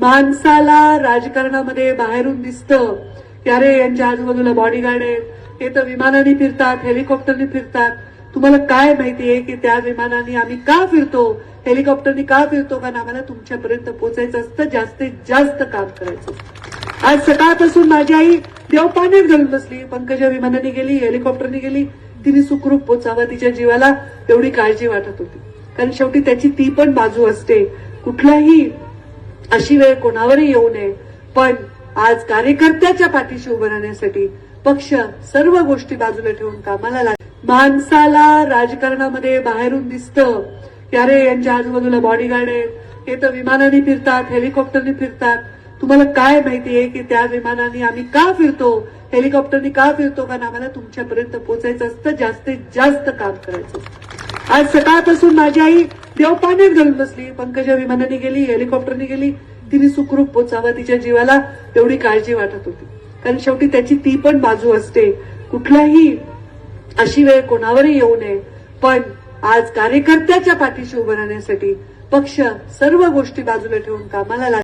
माणसाला राजकारणामध्ये बाहेरून दिसतं. की अरे यांच्या आजूबाजूला बॉडीगार्ड आहेत. हे तर विमानाने फिरतात हेलिकॉप्टरने फिरतात. तुम्हाला काय माहितीये की त्या विमानाने आम्ही का फिरतो? हेलिकॉप्टरने का फिरतो? कारण आम्हाला तुमच्यापर्यंत पोहोचायचं असतं जास्तीत जास्त काम करायचं आज सकाळपासून माझी आई देव पाण्यात घालून बसली. पंकजा विमानाने गेली हेलिकॉप्टरने गेली. तिने सुखरूप पोचावं तिच्या जीवाला एवढी काळजी वाटत होती. कारण शेवटी त्याची ती पण बाजू असते. कुठलाही अशी वेळ कोणावरही येऊ नये. पण आज कार्यकर्त्याच्या पाठीशी उभं राहण्यासाठी पक्ष सर्व गोष्टी बाजूला ठेवून कामाला लाग माणसाला राजकारणामध्ये बाहेरून दिसतं. की अरे यांच्या आजूबाजूला बॉडीगार्ड आहेत. हे तर विमानाने फिरतात हेलिकॉप्टरने फिरतात. तुम्हाला काय माहितीये की त्या विमानाने आम्ही का फिरतो? हेलिकॉप्टरने का फिरतो? कारण आम्हाला तुमच्यापर्यंत पोहोचायचं असतं. जास्तीत जास्त काम करायचं आज सकाळपासून माझी आई देव पाण्यात घालून बसली. पंकजा विमानाने गेली हेलिकॉप्टरने गेली. तिने सुखरूप पोचावा तिच्या जीवाला तेवढी काळजी वाटत होती. कारण शेवटी त्याची ती पण बाजू असते. कुठलाही अशी वेळ कोणावरही येऊ नये. पण आज कार्यकर्त्याच्या पाठीशी उभं राहण्यासाठी पक्ष सर्व गोष्टी बाजूला ठेवून कामाला